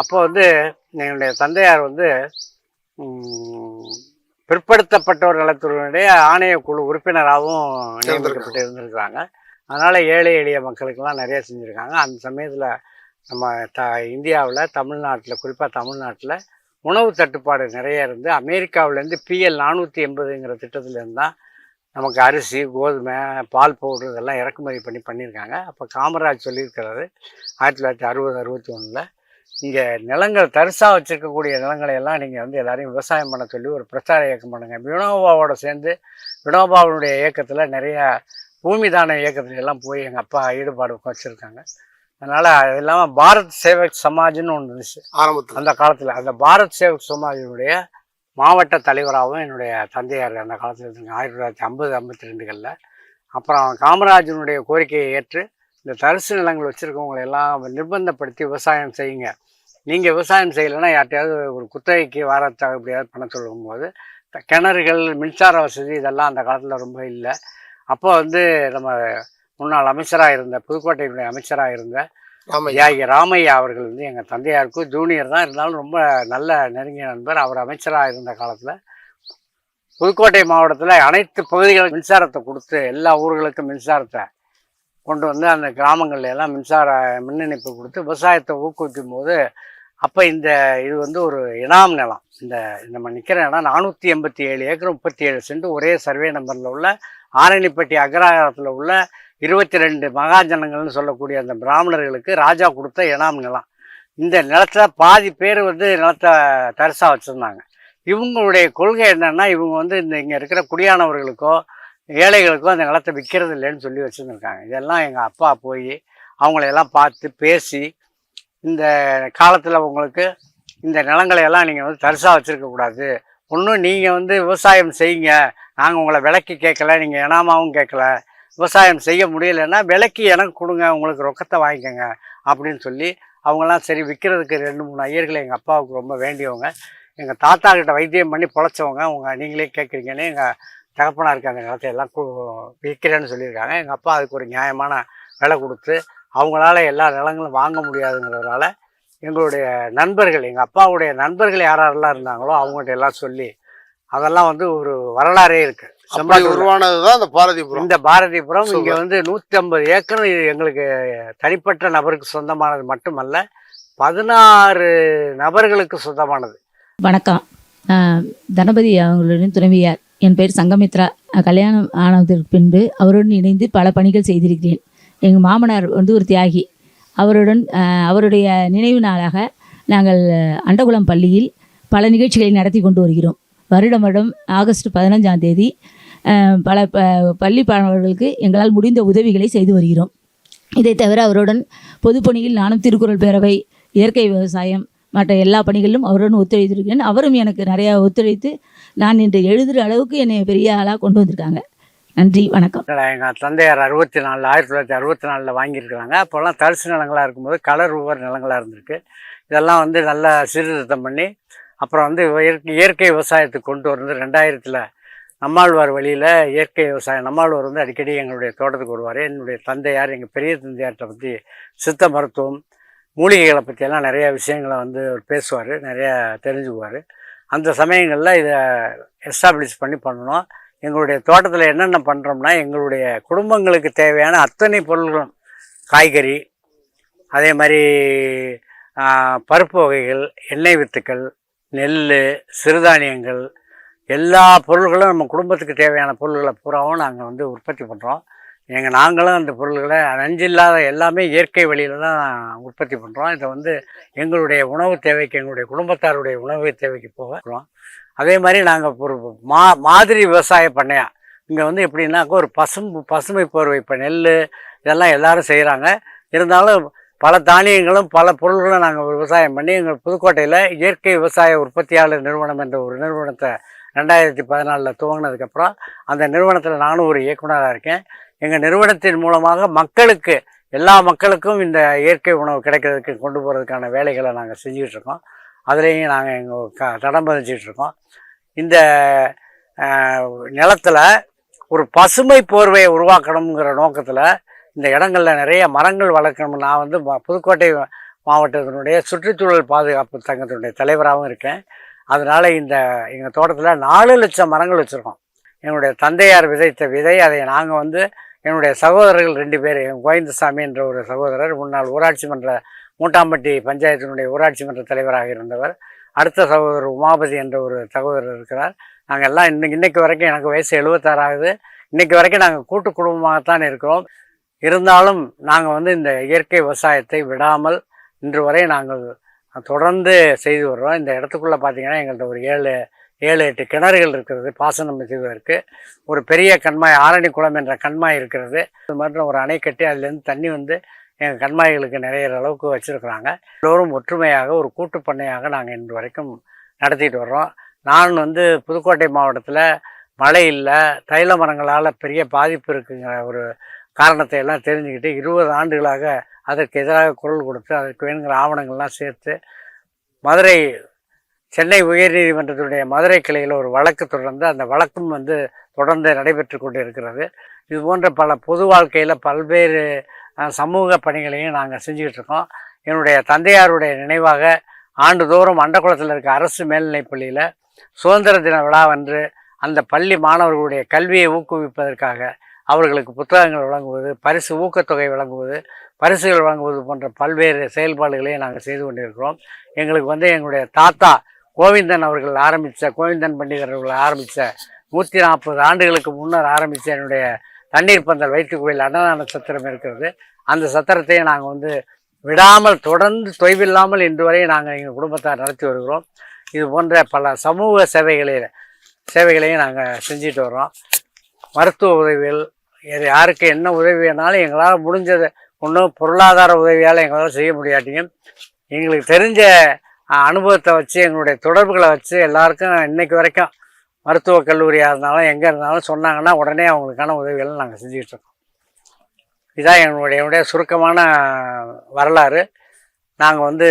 அப்போ வந்து என்னுடைய தந்தையார் வந்து பிற்படுத்தப்பட்டோர் நலத்துறையினுடைய ஆணையக்குழு உறுப்பினராகவும் நியமிக்கப்பட்டு இருந்திருக்கிறாங்க அதனால் ஏழை எளிய மக்களுக்கெல்லாம் நிறைய செஞ்சுருக்காங்க. அந்த சமயத்தில் நம்ம த இந்தியாவில் தமிழ்நாட்டில் குறிப்பாக தமிழ்நாட்டில் உணவு தட்டுப்பாடு நிறைய இருந்து அமெரிக்காவிலேருந்து பிஎல் நானூற்றி எண்பதுங்கிற திட்டத்துலேருந்து தான் நமக்கு அரிசி கோதுமை பால் பவுடர் இதெல்லாம் இறக்குமதி பண்ணி பண்ணியிருக்காங்க. அப்போ காமராஜ் சொல்லியிருக்கிறாரு ஆயிரத்தி தொள்ளாயிரத்தி அறுபது அறுபத்தி ஒன்றில் இங்கே நிலங்கள் தரிசாக வச்சுருக்கக்கூடிய நிலங்களை எல்லாம் நீங்கள் வந்து எல்லாரையும் விவசாயம் பண்ண சொல்லி ஒரு பிரச்சார இயக்கம் பண்ணுங்க. வினோபாவோட சேர்ந்து வினோபாவுடைய இயக்கத்தில் நிறைய பூமி தான இயக்கத்துல எல்லாம் போய் எங்கள் அப்பா ஈடுபாடு வச்சுருக்காங்க. அதனால் அது இல்லாமல் பாரத் சேவக் சமாஜ்னு ஒன்று இருந்துச்சு. ஆரம்பத்தில். அந்த காலத்தில் அந்த பாரத் சேவக் சமாஜினுடைய மாவட்ட தலைவராகவும் என்னுடைய தந்தையார் அந்த காலத்தில் இருந்தாங்க. ஆயிரத்தி தொள்ளாயிரத்தி ஐம்பது ஐம்பத்தி ரெண்டுகளில். அப்புறம் காமராஜனுடைய கோரிக்கையை ஏற்று இந்த தரிசு நிலங்கள் வச்சுருக்கவங்களை எல்லாம் நிர்பந்தப்படுத்தி விவசாயம் செய்யுங்க. நீங்கள் விவசாயம் செய்யலைன்னா யார்ட்டையாவது ஒரு குத்தகைக்கு வாரத்தை எப்படியாவது பண்ண சொல்லும்போது கிணறுகள் மின்சார வசதி இதெல்லாம் அந்த காலத்தில் ரொம்ப இல்லை. அப்போ வந்து நம்ம முன்னாள் அமைச்சராக இருந்த புதுக்கோட்டையினுடைய அமைச்சராக இருந்த தியாகி ராமையா அவர்கள் வந்து எங்கள் தந்தையாருக்கும் ஜூனியர் தான். இருந்தாலும் ரொம்ப நல்ல நெருங்கிய நண்பர். அவர் அமைச்சராக இருந்த காலத்தில் புதுக்கோட்டை மாவட்டத்தில் அனைத்து பகுதிகளுக்கும் மின்சாரத்தை கொடுத்து எல்லா ஊர்களுக்கும் மின்சாரத்தை கொண்டு வந்து அந்த கிராமங்கள்ல எல்லாம் மின்சார மின் இணைப்பு கொடுத்து விவசாயத்தை ஊக்குவிக்கும் போது அப்போ இந்த இது வந்து ஒரு இனாம் நிலம். இந்த நம்ம நிற்கிற இடம் நானூற்றி எண்பத்தி ஏழு ஏக்கர் முப்பத்தி ஏழு சென்ட் ஒரே சர்வே நம்பரில் உள்ள ஆரணிப்பட்டி அக்ரஹாரத்தில் உள்ள இருபத்தி ரெண்டு மகாஜனங்கள்னு சொல்லக்கூடிய அந்த பிராமணர்களுக்கு ராஜா கொடுத்த இனாம் நிலம். இந்த நிலத்தில் பாதி பேர் வந்து நிலத்தை தரிசாக வச்சுருந்தாங்க. இவங்களுடைய கொள்கை என்னென்னா இவங்க வந்து இந்த இங்கே இருக்கிற குடியானவர்களுக்கோ ஏழைகளுக்கோ அந்த நிலத்தை விற்கிறது இல்லைன்னு சொல்லி வச்சுருந்துருக்காங்க. இதெல்லாம் எங்கள் அப்பா போய் அவங்களையெல்லாம் பார்த்து பேசி இந்த காலத்தில் உங்களுக்கு இந்த நிலங்களை எல்லாம் நீங்கள் வந்து தரிசாக வச்சுருக்கக்கூடாது ஒன்றும் நீங்கள் வந்து விவசாயம் செய்யுங்க. நாங்கள் உங்களை விலைக்கு கேட்கல நீங்கள் இனாமாவும் கேட்கல. விவசாயம் செய்ய முடியலைன்னா விலைக்கு எனக்கு கொடுங்க உங்களுக்கு ரொக்கத்தை வாங்கிக்கோங்க அப்படின்னு சொல்லி அவங்களாம் சரி விற்கிறதுக்கு ரெண்டு மூணு ஐயர்களை எங்கள் அப்பாவுக்கு ரொம்ப வேண்டியவங்க. எங்கள் தாத்தா கிட்ட வைத்தியம் பண்ணி பொழைச்சவங்க. உங்க நீங்களே கேட்குறீங்கன்னு எங்கள் தகப்பனாருக்கு அந்த நிலத்தை எல்லாம் கு விற்கிறேன்னு சொல்லியிருக்காங்க. எங்கள் அப்பா அதுக்கு ஒரு நியாயமான விலை கொடுத்து அவங்களால எல்லா நிலங்களும் வாங்க முடியாதுங்கிறதுனால எங்களுடைய நண்பர்கள் எங்கள் அப்பாவுடைய நண்பர்கள் யார் யாரெல்லாம் இருந்தாங்களோ அவங்கள்ட்ட எல்லாம் சொல்லி அதெல்லாம் வந்து ஒரு வரலாறே இருக்கு. அப்படி செம்பாட்டூர்ல. உருவானதுதான் இந்த பாரதிபுரம். இந்த பாரதிபுரம் இங்க. வந்து நூத்தி ஐம்பது ஏக்கர் இது எங்களுக்கு தனிப்பட்ட நபருக்கு சொந்தமானது மட்டுமல்ல பதினாறு நபர்களுக்கு சொந்தமானது. வணக்கம். தனபதி அவர்களுடன் துணைவியார். என் பெயர் சங்கமித்ரா. கல்யாணம் ஆனதற்கு பின்பு அவருடன் இணைந்து பல பணிகள் செய்திருக்கிறேன். எங்கள் மாமனார் வந்து ஒரு தியாகி. அவருடன் அவருடைய நினைவு நாளாக நாங்கள் அண்டகுளம் பள்ளியில் பல நிகழ்ச்சிகளை நடத்தி கொண்டு வருகிறோம். வருடம் வருடம் ஆகஸ்ட் பதினஞ்சாம் தேதி பல ப- பள்ளி மாணவர்களுக்கு எங்களால் முடிந்த உதவிகளை செய்து வருகிறோம். இதை தவிர அவருடன் பொதுப்பணியில் நானும் திருக்குறள் பேரவை இயற்கை விவசாயம் மற்ற எல்லா பணிகளிலும் அவருடன் ஒத்துழைத்திருக்கிறேன். அவரும் எனக்கு நிறையா ஒத்துழைத்து நான் இன்று எழுதுகிற அளவுக்கு என்னை பெரிய ஆளாக கொண்டு வந்திருக்காங்க. நன்றி வணக்கம். எங்கள் தந்தையார் அறுபத்தி நாலு ஆயிரத்தி தொள்ளாயிரத்தி அறுபத்தி நாலில் வாங்கியிருக்கிறாங்க. அப்போல்லாம் தரிசு நிலங்களாக இருக்கும்போது கலர் ஒவ்வொரு நிலங்களாக இருந்திருக்கு. இதெல்லாம் வந்து நல்லா சீர்திருத்தம் பண்ணி அப்புறம் வந்து இயற்கை இயற்கை விவசாயத்துக்கு கொண்டு வந்து ரெண்டாயிரத்தில் நம்மாழ்வார் வழியில் இயற்கை விவசாயம். நம்மாழ்வார் வந்து அடிக்கடி எங்களுடைய தோட்டத்துக்கு வருவார். என்னுடைய தந்தையார் எங்கள் பெரிய தந்தையார்கிட்ட பற்றி சித்த மருத்துவம் மூலிகைகளை பற்றியெல்லாம் நிறையா விஷயங்களை வந்து அவர் பேசுவார் நிறையா தெரிஞ்சுக்குவார். அந்த சமயங்களில் இதை எஸ்டாப்ளிஷ் பண்ணி பண்ணணும். எங்களுடைய தோட்டத்தில் என்னென்ன பண்ணுறோம்னா எங்களுடைய குடும்பங்களுக்கு தேவையான அத்தனை பொருள்களும் காய்கறி அதே மாதிரி பருப்பு வகைகள் எண்ணெய் வித்துக்கள் நெல் சிறுதானியங்கள் எல்லா பொருள்களும் நம்ம குடும்பத்துக்கு தேவையான பொருள்களை பூராவும் நாங்கள் வந்து உற்பத்தி பண்ணுறோம் எங்கள் நாங்களும் அந்த பொருள்களை நஞ்சில்லாத எல்லாமே இயற்கை வழியில தான் உற்பத்தி பண்ணுறோம் இதை வந்து எங்களுடைய உணவு தேவைக்கு எங்களுடைய குடும்பத்தாருடைய உணவு தேவைக்கு போகிறோம் அதே மாதிரி நாங்கள் ஒரு மா மாதிரி விவசாய பண்ணையா. இங்கே வந்து எப்படின்னாக்கா ஒரு பசும் பசுமை போர்வை இப்போ நெல் இதெல்லாம் எல்லோரும் செய்கிறாங்க இருந்தாலும் பல தானியங்களும் பல பொருள்களும் நாங்கள் விவசாயம் பண்ணி எங்கள் புதுக்கோட்டையில் இயற்கை விவசாய உற்பத்தியாளர் நிறுவனம் என்ற ஒரு நிறுவனத்தை ரெண்டாயிரத்தி பதினாலில் துவங்கினதுக்கப்புறம் அந்த நிறுவனத்தில் நானும் ஒரு இயக்குனராக இருக்கேன். எங்கள் நிறுவனத்தின் மூலமாக மக்களுக்கு எல்லா மக்களுக்கும் இந்த இயற்கை உணவு கிடைக்கிறதுக்கு கொண்டு போகிறதுக்கான வேலைகளை நாங்கள் செஞ்சுக்கிட்டு இருக்கோம். அதுலேயும் நாங்கள் எங்கள் க தடம் பதிச்சிட்ருக்கோம் இந்த நிலத்தில் ஒரு பசுமை போர்வையை உருவாக்கணுங்கிற நோக்கத்தில் இந்த இடங்களில் நிறைய மரங்கள் வளர்க்கணும் நான் வந்து புதுக்கோட்டை மாவட்டத்தினுடைய சுற்றுச்சூழல் பாதுகாப்பு சங்கத்தினுடைய தலைவராகவும் இருக்கேன். அதனால் இந்த எங்கள் தோட்டத்தில் நாலு லட்சம் மரங்கள் வச்சுருக்கோம். என்னுடைய தந்தையார் விதைத்த விதை அதை நாங்கள் வந்து என்னுடைய சகோதரர்கள் ரெண்டு பேர் கோவிந்தசாமி என்ற ஒரு சகோதரர் முன்னாள் ஊராட்சி மன்ற மூட்டாம்பட்டி பஞ்சாயத்தினுடைய ஊராட்சி மன்ற தலைவராக இருந்தவர். அடுத்த சகோதரர் உமாபதி என்ற ஒரு சகோதரர் இருக்கிறார். நாங்கள் எல்லாம் இன்னைக்கு இன்னைக்கு வரைக்கும் எனக்கு வயசு எழுபத்தாறு ஆகுது. இன்றைக்கி வரைக்கும் நாங்கள் கூட்டு குடும்பமாகத்தான் இருக்கிறோம். இருந்தாலும் நாங்கள் வந்து இந்த இயற்கை விவசாயத்தை விடாமல் இன்று வரை நாங்கள் தொடர்ந்து செய்து வர்றோம். இந்த இடத்துக்குள்ளே பார்த்தீங்கன்னா எங்கள்கிட்ட ஒரு ஏழு ஏழு எட்டு கிணறுகள் இருக்கிறது. பாசனம் செய்வதற்கு ஒரு பெரிய கண்மாய் ஆரணி குளம் என்ற கண்மாய் இருக்கிறது. இது மாதிரி ஒரு அணை கட்டி அதுலேருந்து தண்ணி வந்து எங்கள் கண்மாய்களுக்கு நிறையிற அளவுக்கு வச்சுருக்குறாங்க. எல்லோரும் ஒற்றுமையாக ஒரு கூட்டு பண்ணையாக நாங்கள் இன்று வரைக்கும் நடத்திட்டு வர்றோம். நான் வந்து புதுக்கோட்டை மாவட்டத்தில் மழை இல்லை தைல மரங்களால் பெரிய பாதிப்பு இருக்குங்கிற ஒரு காரணத்தை எல்லாம் தெரிஞ்சுக்கிட்டு இருபது ஆண்டுகளாக அதற்கு எதிராக குரல் கொடுத்து அதற்கு வேணுங்கிற ஆவணங்கள்லாம் சேர்த்து மதுரை சென்னை உயர்நீதிமன்றத்தினுடைய மதுரை கிளையில் ஒரு வழக்கு தொடர்ந்து அந்த வழக்கும் வந்து தொடர்ந்து நடைபெற்று கொண்டு இருக்கிறது இது போன்ற பல பொது வாழ்க்கையில் பல்வேறு சமூக பணிகளையும் நாங்கள் செஞ்சுக்கிட்டு இருக்கோம் என்னுடைய தந்தையாருடைய நினைவாக ஆண்டுதோறும் அண்டக்குளத்தில் இருக்க அரசு மேல்நிலைப் பள்ளியில் சுதந்திர தின விழாவன்று அந்த பள்ளி மாணவர்களுடைய கல்வியை ஊக்குவிப்பதற்காக அவர்களுக்கு புத்தகங்கள் வழங்குவது பரிசு ஊக்கத்தொகை வழங்குவது பரிசுகள் வழங்குவது போன்ற பல்வேறு செயல்பாடுகளையும் நாங்கள் செய்து கொண்டிருக்கிறோம். எங்களுக்கு வந்து எங்களுடைய தாத்தா கோவிந்தன் அவர்கள் ஆரம்பித்த கோவிந்தன் பண்டிதர் அவர்கள் ஆரம்பித்த நூற்றி நாற்பது ஆண்டுகளுக்கு முன்னர் ஆரம்பித்த என்னுடைய தண்ணீர் பந்தல் வயிற்று கோயில் அன்னதான சத்திரம் இருக்கிறது. அந்த சத்திரத்தையும் நாங்கள் வந்து விடாமல் தொடர்ந்து தொய்வில்லாமல் இன்று வரை நாங்கள் எங்கள் குடும்பத்தார் நடத்தி வருகிறோம். இது போன்ற பல சமூக சேவைகளை சேவைகளையும் நாங்கள் செஞ்சுட்டு வர்றோம். மருத்துவ உதவிகள் இது யாருக்கு என்ன உதவி வேணாலும் எங்களால் முடிஞ்சதை ஒன்றும் பொருளாதார உதவியால் எங்களால் செய்ய முடியாட்டியும் எங்களுக்கு தெரிஞ்ச அனுபவத்தை வச்சு எங்களுடைய தொடர்புகளை வச்சு எல்லாருக்கும் இன்றைக்கு வரைக்கும் மருத்துவக் கல்லூரியாக இருந்தாலும் எங்கே இருந்தாலும் சொன்னாங்கன்னா உடனே அவங்களுக்கான உதவிகளை நாங்கள் செஞ்சுக்கிட்டு இருக்கோம் இதான் எங்களுடைய என்னுடைய சுருக்கமான வரலாறு. நாங்கள் வந்து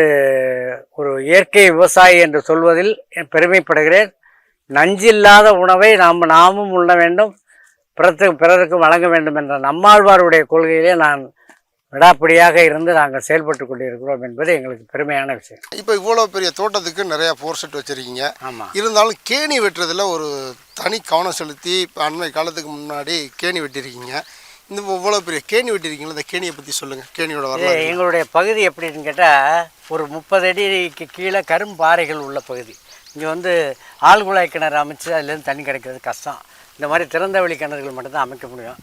ஒரு இயற்கை விவசாயி என்று சொல்வதில் பெருமைப்படுகிறேன். நஞ்சில்லாத உணவை நாம் நாமும் உண்ண வேண்டும். பிறத்து பிறருக்கும் வழங்க வேண்டும் என்ற நம்மாழ்வாருடைய கொள்கையிலே நான் விடாப்பிடியாக இருந்து நாங்கள் செயல்பட்டு கொண்டிருக்கிறோம் என்பது எங்களுக்கு பெருமையான விஷயம். இப்போ இவ்வளோ பெரிய தோட்டத்துக்கு நிறைய போர் செட் வச்சுருக்கீங்க. ஆமாம் இருந்தாலும் கேணி வெட்டுறதுல ஒரு தனி கவனம் செலுத்தி இப்போ அண்மை காலத்துக்கு முன்னாடி கேணி வெட்டியிருக்கீங்க இந்த இவ்வளோ பெரிய கேணி வெட்டியிருக்கீங்களா இந்த கேணியை பற்றி சொல்லுங்கள் கேணியோட வரலாறு. எங்களுடைய பகுதி எப்படின்னு கேட்டால் ஒரு முப்பது அடிக்கு கீழே கரும்பாறைகள் உள்ள பகுதி. இங்கே வந்து ஆழ்குழாய் கிணறு அமைச்சு அதுலேருந்து தண்ணி கிடைக்கிறது கஷ்டம். இந்த மாதிரி திறந்த வெளி கிணறுகள் மட்டும்தான் அமைக்க முடியும்.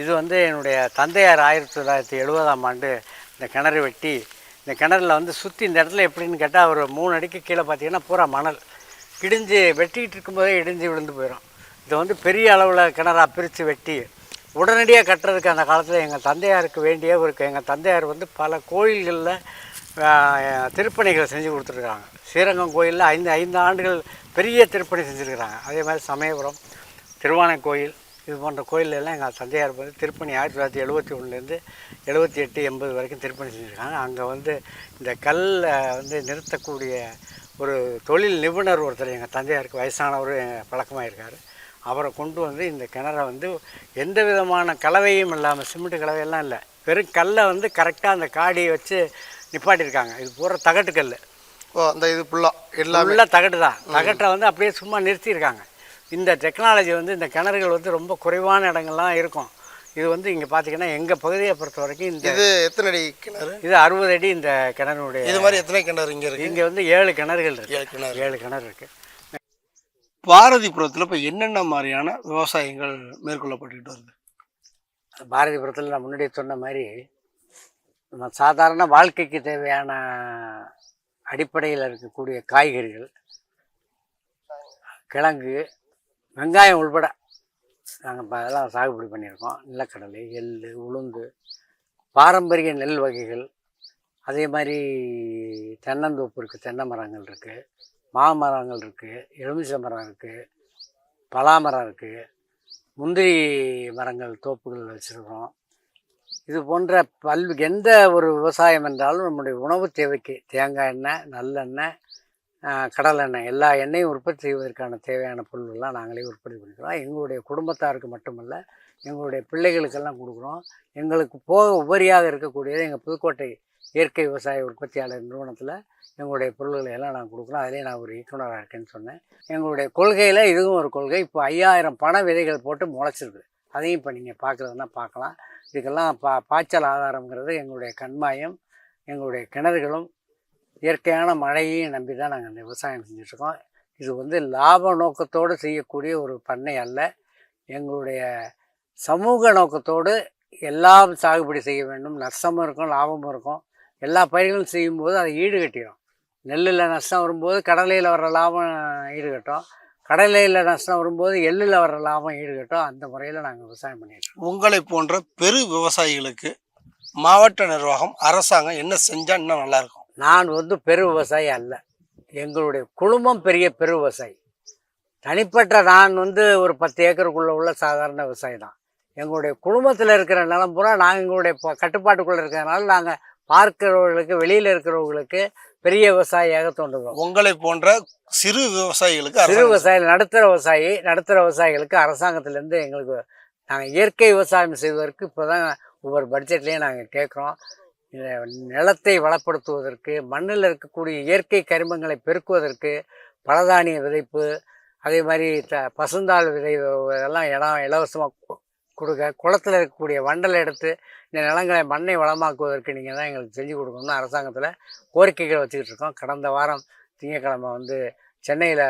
இது வந்து என்னுடைய தந்தையார் ஆயிரத்தி தொள்ளாயிரத்தி எழுபதாம் ஆண்டு இந்த கிணறு வெட்டி இந்த கிணறுல வந்து சுற்றி இந்த இடத்துல எப்படின்னு கேட்டால் ஒரு மூணு அடிக்கு கீழே பார்த்தீங்கன்னா பூரா மணல். இடிஞ்சு வெட்டிக்கிட்டு இருக்கும்போதே இடிஞ்சு விழுந்து போயிடும் இதை வந்து பெரிய அளவில் கிணறாக பிரித்து வெட்டி உடனடியாக கட்டுறதுக்கு அந்த காலத்தில் எங்கள் தந்தையாருக்கு வேண்டிய ஒரு எங்கள் தந்தையார் வந்து பல கோயில்களில் திருப்பணிகள் செஞ்சு கொடுத்துருக்குறாங்க ஸ்ரீரங்கம் கோயிலில் ஐந்து ஐந்து ஆண்டுகள் பெரிய திருப்பணி செஞ்சுருக்கிறாங்க. அதே மாதிரி சமயபுரம் திருவானை கோயில் இது போன்ற கோயில் எல்லாம் எங்கள் தந்தையார் வந்து திருப்பணி ஆயிரத்தி தொள்ளாயிரத்தி எழுபத்தி ஒன்றுலேருந்து எழுபத்தி எட்டு எண்பது வரைக்கும் திருப்பணி செஞ்சுருக்காங்க. அங்கே வந்து இந்த கல்லை வந்து நிறுத்தக்கூடிய ஒரு தொழில் நிபுணர் ஒருத்தர் எங்கள் தந்தையாருக்கு வயசானவர் பழக்கமாக இருக்கார் அவரை கொண்டு வந்து இந்த கிணறை வந்து எந்த விதமான கலவையும் இல்லாமல் சிமெண்ட் கலவையெல்லாம் இல்லை. வெறும் கல்லை வந்து கரெக்டாக அந்த காடியை வச்சு நிப்பாட்டியிருக்காங்க. இது பூரா தகட்டு கல் ஓ அந்த இது ஃபுல்லாக எல்லாமே. ஃபுல்லாக தகட்டு தான். தகட்டை வந்து அப்படியே சும்மா நிறுத்தியிருக்காங்க. இந்த டெக்னாலஜி வந்து இந்த கிணறுகள் வந்து ரொம்ப குறைவான இடங்கள்லாம் இருக்கும். இது வந்து இங்கே பார்த்தீங்கன்னா எங்கள் பகுதியை பொறுத்த வரைக்கும் இந்த இது எத்தனை அடி கிணறு? இது அறுபது அடி இந்த கிணறுடைய இது மாதிரி எத்தனை கிணறு இங்கே இருக்கு? இங்கே வந்து ஏழு கிணறுகள் இருக்கு. ஏழு கிணறு. ஏழு கிணறு இருக்கு. பாரதிபுரத்தில் இப்போ என்னென்ன மாதிரியான விவசாயங்கள் மேற்கொள்ளப்பட்டுக்கிட்டு வருது? பாரதிபுரத்தில் நான் முன்னாடி சொன்ன மாதிரி நம்ம சாதாரண வாழ்க்கைக்கு தேவையான அடிப்படையில் இருக்கக்கூடிய காய்கறிகள் கிழங்கு வெங்காயம் உள்பட. நாங்கள் இப்போ அதெல்லாம் சாகுபடி பண்ணியிருக்கோம். நிலக்கடலை எள் உளுந்து பாரம்பரிய நெல் வகைகள். அதே மாதிரி தென்னந்தோப்பு இருக்குது தென்னை மரங்கள் இருக்குது மாமரங்கள் இருக்குது எலுமிச்சை மரம் இருக்குது பலாமரம் இருக்குது முந்திரி மரங்கள் தோப்புகள் வச்சுருக்கோம் இது போன்ற பல் எந்த ஒரு விவசாயம் என்றாலும் நம்முடைய உணவு தேவைக்கு தேங்காய் எண்ணெய் நல்லெண்ணெய் கடலெண்ணெய் எல்லா எண்ணெயும் உற்பத்தி செய்வதற்கான தேவையான பொருள்கள்லாம் நாங்களே உற்பத்தி பண்ணிக்கிறோம். எங்களுடைய குடும்பத்தாருக்கு மட்டுமல்ல எங்களுடைய பிள்ளைகளுக்கெல்லாம் கொடுக்குறோம். எங்களுக்கு போக உபரியாக இருக்கக்கூடியது எங்கள் புதுக்கோட்டை இயற்கை விவசாய உற்பத்தியாளர் நிறுவனத்தில் எங்களுடைய பொருள்களை எல்லாம் நான் கொடுக்குறோம். அதிலே நான் ஒரு இயக்குனராக இருக்கேன்னு சொன்னேன். எங்களுடைய கொள்கையில் இதுவும் ஒரு கொள்கை. இப்போ ஐயாயிரம் பண விதைகள் போட்டு முளைச்சிருக்கு. அதையும் இப்போ நீங்கள் பார்க்குறதுனா பார்க்கலாம். இதுக்கெல்லாம் பா பாய்ச்சல் ஆதாரங்கிறது எங்களுடைய கண்மாயம் எங்களுடைய கிணறுகளும் இயற்கையான மழையையும் நம்பி தான் நாங்கள் இந்த விவசாயம் செஞ்சிட்ருக்கோம். இது வந்து லாப நோக்கத்தோடு செய்யக்கூடிய ஒரு பண்ணை அல்ல. எங்களுடைய சமூக நோக்கத்தோடு எல்லாம் சாகுபடி செய்ய வேண்டும். நஷ்டமும் இருக்கும் லாபமும் இருக்கும். எல்லா பயிர்களும் செய்யும்போது அதை ஈடுகட்டிடும் நெல்லில் நஷ்டம் வரும்போது கடலையில் வர்ற லாபம் ஈடுகட்டும். கடலையில் நஷ்டம் வரும்போது எள்ளில் வர்ற லாபம் ஈடுகட்டும். அந்த முறையில் நாங்கள் விவசாயம் பண்ணிடுறோம் இருக்கோம். உங்களை போன்ற பெரு விவசாயிகளுக்கு மாவட்ட நிர்வாகம் அரசாங்கம் என்ன செஞ்சால் இன்னும் நல்லாயிருக்கும் நான் வந்து பெரு விவசாயி அல்ல. எங்களுடைய குடும்பம் பெரிய பெரு விவசாயி. தனிப்பட்ட நான் வந்து ஒரு பத்து ஏக்கருக்குள்ள உள்ள சாதாரண விவசாயி தான். எங்களுடைய குடும்பத்தில் இருக்கிற நிலம் பூரா நாங்கள் எங்களுடைய கட்டுப்பாட்டுக்குள்ளே இருக்கிறதுனால நாங்கள் பார்க்கிறவர்களுக்கு வெளியில் இருக்கிறவங்களுக்கு பெரிய விவசாயியாக தோன்றுகிறோம். உங்களை போன்ற சிறு விவசாயிகளுக்கு சிறு விவசாயி நடுத்தர விவசாயி நடுத்தர விவசாயிகளுக்கு அரசாங்கத்திலேருந்து எங்களுக்கு நாங்கள் இயற்கை விவசாயம் செய்வதற்கு இப்போ தான் ஒவ்வொரு பட்ஜெட்லேயும் நாங்கள் கேட்குறோம். நிலத்தை வளப்படுத்துவதற்கு மண்ணில் இருக்கக்கூடிய இயற்கை கரிமங்களை பெருக்குவதற்கு பலதானிய விதைப்பு அதே மாதிரி த பசுந்தாள் விதை இதெல்லாம் இடம் இலவசமாக கொடுக்க குளத்தில் இருக்கக்கூடிய வண்டலை எடுத்து இந்த நிலங்களை மண்ணை வளமாக்குவதற்கு நீங்கள் தான் எங்களுக்கு செஞ்சு கொடுக்கணும்னு அரசாங்கத்தில் கோரிக்கைகள் வச்சுக்கிட்டு இருக்கோம் கடந்த வாரம் திங்கக்கிழமை வந்து சென்னையில்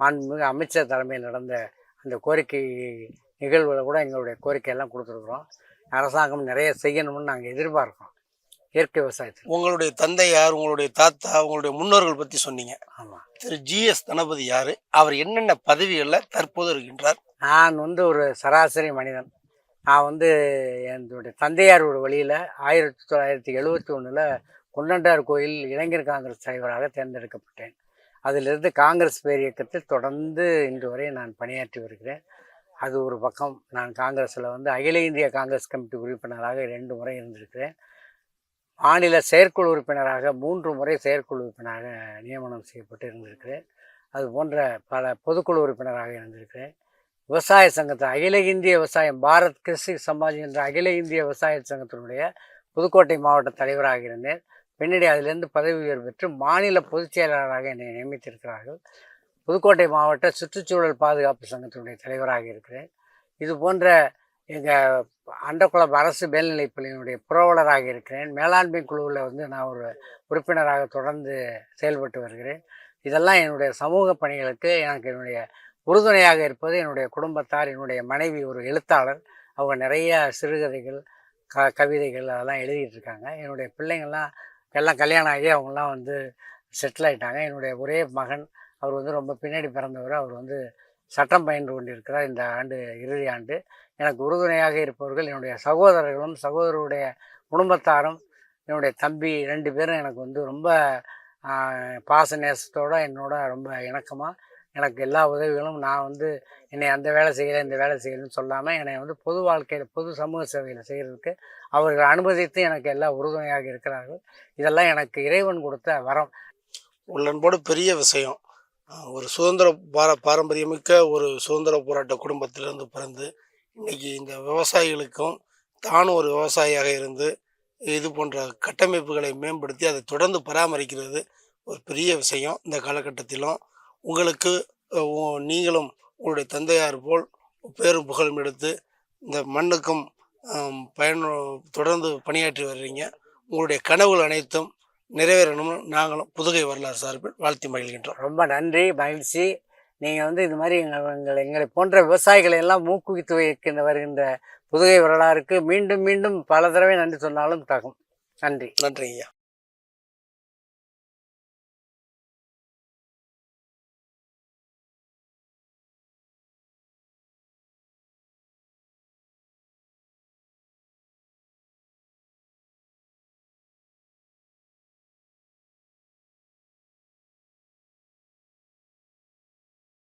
மாண்புமிகு அமைச்சர் தலைமையில் நடந்த அந்த கோரிக்கை நிகழ்வில் கூட எங்களுடைய கோரிக்கையெல்லாம் கொடுத்துருக்குறோம். அரசாங்கம் நிறைய செய்யணும்னு நாங்கள் எதிர்பார்க்குறோம். இயற்கை விவசாயத்தில். உங்களுடைய தந்தையார் உங்களுடைய தாத்தா உங்களுடைய முன்னோர்கள் பத்தி சொன்னீங்க. ஆமாம் திரு ஜி எஸ் தனபதி யாரு? அவர் என்னென்ன பதவிகளில் தற்போது இருக்கின்றார்? நான் வந்து ஒரு சராசரி மனிதன். நான் வந்து என்னுடைய தந்தையாரோட வழியில் ஆயிரத்தி தொள்ளாயிரத்தி எழுவத்தி ஒன்றில் குண்டண்டார் கோயில் இளைஞர் காங்கிரஸ் தலைவராக தேர்ந்தெடுக்கப்பட்டேன். அதிலிருந்து காங்கிரஸ் பேர் இயக்கத்தில் தொடர்ந்து இன்று வரை நான் பணியாற்றி வருகிறேன். அது ஒரு பக்கம் நான் காங்கிரஸில் வந்து அகில இந்திய காங்கிரஸ் கமிட்டி உறுப்பினராக இரண்டு முறை இருந்திருக்கிறேன். மாநில செயற்குழு உறுப்பினராக மூன்று முறை செயற்குழு உறுப்பினராக நியமனம் செய்யப்பட்டு இருந்திருக்கிறேன். அது போன்ற பல பொதுக்குழு உறுப்பினராக இருந்திருக்கிறேன். விவசாய சங்கத்தை அகில இந்திய விவசாயம் பாரத் கிருஷி சமாஜ் என்ற அகில இந்திய விவசாய சங்கத்தினுடைய புதுக்கோட்டை மாவட்ட தலைவராக இருந்தேன். பின்னாடி அதிலிருந்து பதவி உயர்வு பெற்று மாநில பொதுச் செயலாளராக என்னை நியமித்திருக்கிறார்கள். புதுக்கோட்டை மாவட்ட சுற்றுச்சூழல் பாதுகாப்பு சங்கத்தினுடைய தலைவராக இருக்கிறேன். இது போன்ற எங்கள் அண்டக்குளம் அரசு மேல்நிலைப் பள்ளியினுடைய புரவலராக இருக்கிறேன். மேலாண்மை குழுவில் வந்து நான் ஒரு உறுப்பினராக தொடர்ந்து செயல்பட்டு வருகிறேன். இதெல்லாம் என்னுடைய சமூக பணிகளுக்கு எனக்கு என்னுடைய உறுதுணையாக இருப்பது என்னுடைய குடும்பத்தார் என்னுடைய மனைவி ஒரு எழுத்தாளர். அவங்க நிறைய சிறுகதைகள் க கவிதைகள் அதெல்லாம் எழுதிட்டு இருக்காங்க என்னுடைய பிள்ளைங்கள்லாம் எல்லாம் கல்யாணம் ஆகி அவங்கெல்லாம் வந்து செட்டில் ஆகிட்டாங்க என்னுடைய ஒரே மகன் அவர் வந்து ரொம்ப பின்னாடி பிறந்தவர். அவர் வந்து சட்டம் பயின்று கொண்டிருக்கிறார் இந்த ஆண்டு இறுதி ஆண்டு. எனக்கு உறுதுணையாக இருப்பவர்கள் என்னுடைய சகோதரர்களும் சகோதரருடைய குடும்பத்தாரும் என்னுடைய தம்பி ரெண்டு பேரும் எனக்கு வந்து ரொம்ப பாச நேசத்தோடு என்னோட ரொம்ப இணக்கமாக எனக்கு எல்லா உதவிகளும் நான் வந்து என்னை அந்த வேலை செய்யலை இந்த வேலை செய்யலைன்னு சொல்லாமல் என்னை வந்து பொது வாழ்க்கையில் பொது சமூக சேவையில் செய்கிறதுக்கு அவர்கள் அனுமதித்து எனக்கு எல்லா உறுதுணையாக இருக்கிறார்கள். இதெல்லாம் எனக்கு இறைவன் கொடுத்த வரம். உள்ளன்போடு பெரிய விஷயம். ஒரு சுதந்திர பார பாரம்பரியமிக்க ஒரு சுதந்திர போராட்ட குடும்பத்திலிருந்து பிறந்து இன்றைக்கி இந்த விவசாயிகளுக்கும் தானும் ஒரு விவசாயியாக இருந்து இது போன்ற கட்டமைப்புகளை மேம்படுத்தி அதை தொடர்ந்து பராமரிக்கிறது ஒரு பெரிய விஷயம் இந்த காலகட்டத்திலும். உங்களுக்கு நீங்களும் உங்களுடைய தந்தையார் போல் பேரும் புகழும் எடுத்து இந்த மண்ணுக்கும் பயன் தொடர்ந்து பணியாற்றி வர்றீங்க. உங்களுடைய கனவுகள் அனைத்தும் நிறைவேறணும்னு நாங்களும் புதுகை வரலாறு சார்பில் வாழ்த்தி மகிழ்கின்றோம். ரொம்ப நன்றி மகிழ்ச்சி. நீங்கள் வந்து இது மாதிரி எங்கள் எங்களை போன்ற விவசாயிகளை எல்லாம் ஊக்குவித்து வைக்கின்ற வருகின்ற புதுகை வரலாறுக்கு மீண்டும் மீண்டும் பல தடவை நன்றி சொன்னாலும் தகும். நன்றி. நன்றிங்க ஐயா